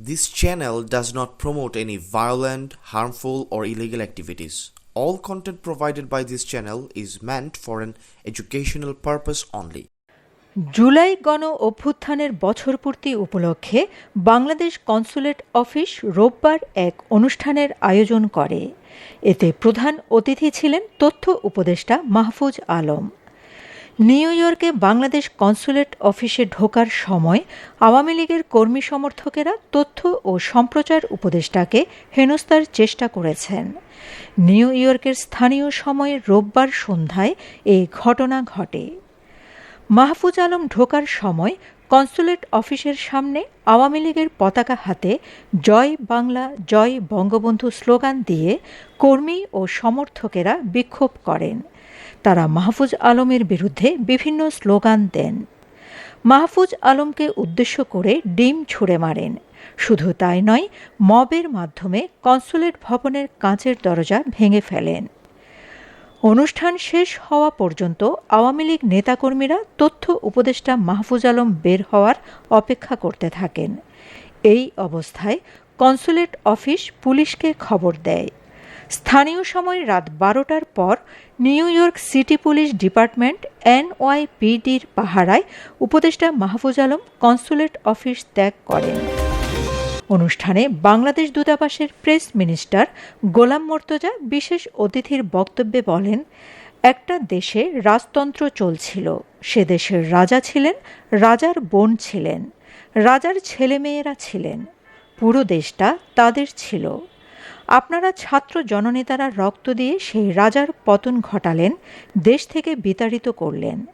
This channel does not promote any violent, harmful, or illegal activities. All content provided by this channel is meant for an educational purpose only. July গণ অভ্যুত্থানের বছরপূর্তি উপলক্ষে Bangladesh consulate office রোববার এক অনুষ্ঠানের আয়োজন করে এতে প্রধান অতিথি ছিলেন তথ্য উপদেষ্টা মাহফুজ আলম নিউ ইয়র্কে বাংলাদেশ কনসুলেট অফিসে ঢোকার সময় আওয়ামী লীগের কর্মী সমর্থকেরা তথ্য ও সম্প্রচার উপদেষ্টাকে হেনস্থার চেষ্টা করেছেন। নিউ ইয়র্কের স্থানীয় সময়ে রোববার সন্ধ্যায় এই ঘটনা ঘটে। মাহফুজ আলম ঢোকার সময় কনসুলেট অফিসের সামনে আওয়ামী লীগের পতাকা হাতে জয় বাংলা, জয় বঙ্গবন্ধু স্লোগান দিয়ে কর্মী ও সমর্থকেরা বিক্ষোভ করেন। তারা মাহফুজ আলমের বিরুদ্ধে বিভিন্ন স্লোগান দেন। মাহফুজ আলমকে উদ্দেশ্য করে ডিম ছুঁড়ে মারেন। শুধু তাই নয়, মবের মাধ্যমে কনসুলেট ভবনের কাঁচের দরজা ভেঙে ফেলেন। অনুষ্ঠান শেষ হওয়া পর্যন্ত আওয়ামী লীগ নেতাকর্মীরা তথ্য উপদেষ্টা মাহফুজ আলম বের হওয়ার অপেক্ষা করতে থাকেন। এই অবস্থায় কনসুলেট অফিস পুলিশকে খবর দেয়। স্থানীয় সময় রাত বারোটার পর New York City police department এনওয়াইপিডির পাহারায় উপদেষ্টা মাহফুজ আলম কনসুলেট অফিস ত্যাগ করেন। অনুষ্ঠানে বাংলাদেশ দূতাবাসের প্রেস মিনিস্টার গোলাম মর্তজা বিশেষ অতিথির বক্তব্যে বলেন, একটা দেশে রাজতন্ত্র চলছিল। সে দেশের রাজা ছিলেন, রাজার বোন ছিলেন, রাজার ছেলেমেয়েরা ছিলেন। পুরো দেশটা তাদের ছিল। আপনারা ছাত্র জননেতারা রক্ত দিয়ে সেই রাজার পতন ঘটালেন, দেশ থেকে বিতাড়িত করলেন।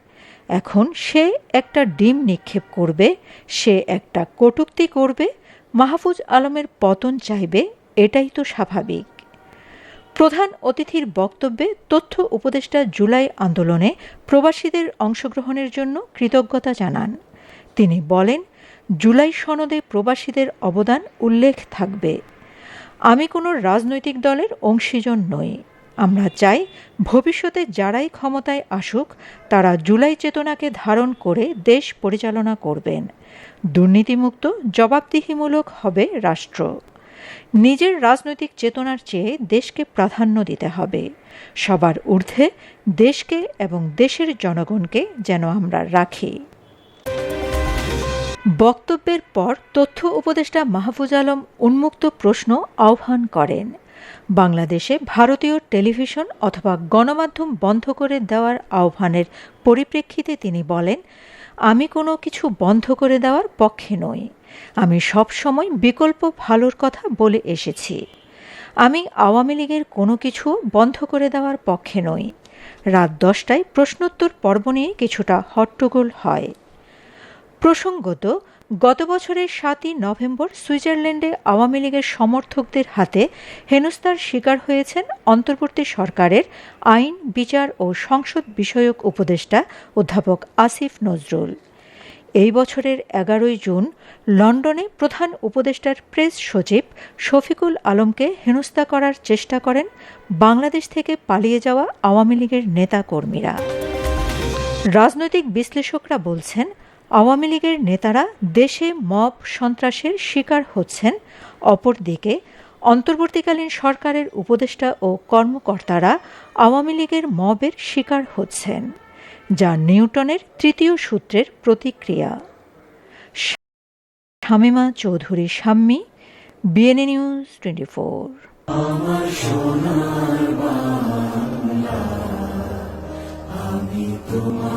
এখন সে একটা ডিম নিক্ষেপ করবে, সে একটা কটূক্তি করবে, মাহফুজ আলমের পতন চাইবে, এটাই তো স্বাভাবিক। প্রধান অতিথির বক্তব্যে তথ্য উপদেষ্টা জুলাই আন্দোলনে প্রবাসীদের অংশগ্রহণের জন্য কৃতজ্ঞতা জানান। তিনি বলেন, জুলাই সনদে প্রবাসীদের অবদান উল্লেখ থাকবে। আমি কোনো রাজনৈতিক দলের অংশীজন নই। আমরা চাই ভবিষ্যতে যারাই ক্ষমতায় আসুক, তারা জুলাই চেতনাকে ধারণ করে দেশ পরিচালনা করবেন। দুর্নীতিমুক্ত, জবাবদিহিমূলক হবে রাষ্ট্র। নিজের রাজনৈতিক চেতনার চেয়ে দেশকে প্রাধান্য দিতে হবে। সবার ঊর্ধ্বে দেশকে এবং দেশের জনগণকে যেন আমরা রাখি। বক্তব্যের পর তথ্য উপদেষ্টা মাহফুজ আলম উন্মুক্ত প্রশ্ন আহ্বান করেন। বাংলাদেশে ভারতীয় টেলিভিশন অথবা গণমাধ্যম বন্ধ করে দেওয়ার আহ্বানের পরিপ্রেক্ষিতে তিনি বলেন, আমি কোনো কিছু বন্ধ করে দেওয়ার পক্ষে নই। আমি সব সময় বিকল্প ভালোর কথা বলে এসেছি। আমি আওয়ামী লীগের কোনো কিছু বন্ধ করে দেওয়ার পক্ষে নই। রাত দশটায় প্রশ্নোত্তর পর্ব নিয়ে কিছুটা হট্টগোল হয়। প্রসঙ্গত, গত বছরের সাতই নভেম্বর সুইজারল্যান্ডে আওয়ামী লীগের সমর্থকদের হাতে হেনস্থার শিকার হয়েছেন অন্তর্বর্তী সরকারের আইন, বিচার ও সংসদ বিষয়ক উপদেষ্টা অধ্যাপক আসিফ নজরুল। এই বছরের এগারোই জুন লন্ডনে প্রধান উপদেষ্টার প্রেস সচিব শফিকুল আলমকে হেনস্থা করার চেষ্টা করেন বাংলাদেশ থেকে পালিয়ে যাওয়া আওয়ামী লীগের নেতাকর্মীরা। রাজনৈতিক বিশ্লেষকরা বলছেন আওয়ামী লীগের নেতারা দেশে মব সন্ত্রাসের শিকার হচ্ছেন। অপরদিকে, অন্তর্বর্তীকালীন সরকারের উপদেষ্টা ও কর্মকর্তারা আওয়ামী লীগের মবের শিকার হচ্ছেন, যা নিউটনের তৃতীয় সূত্রের প্রতিক্রিয়া। Shamima Chowdhury, Shammi, BNA news twenty four. আমি তোমার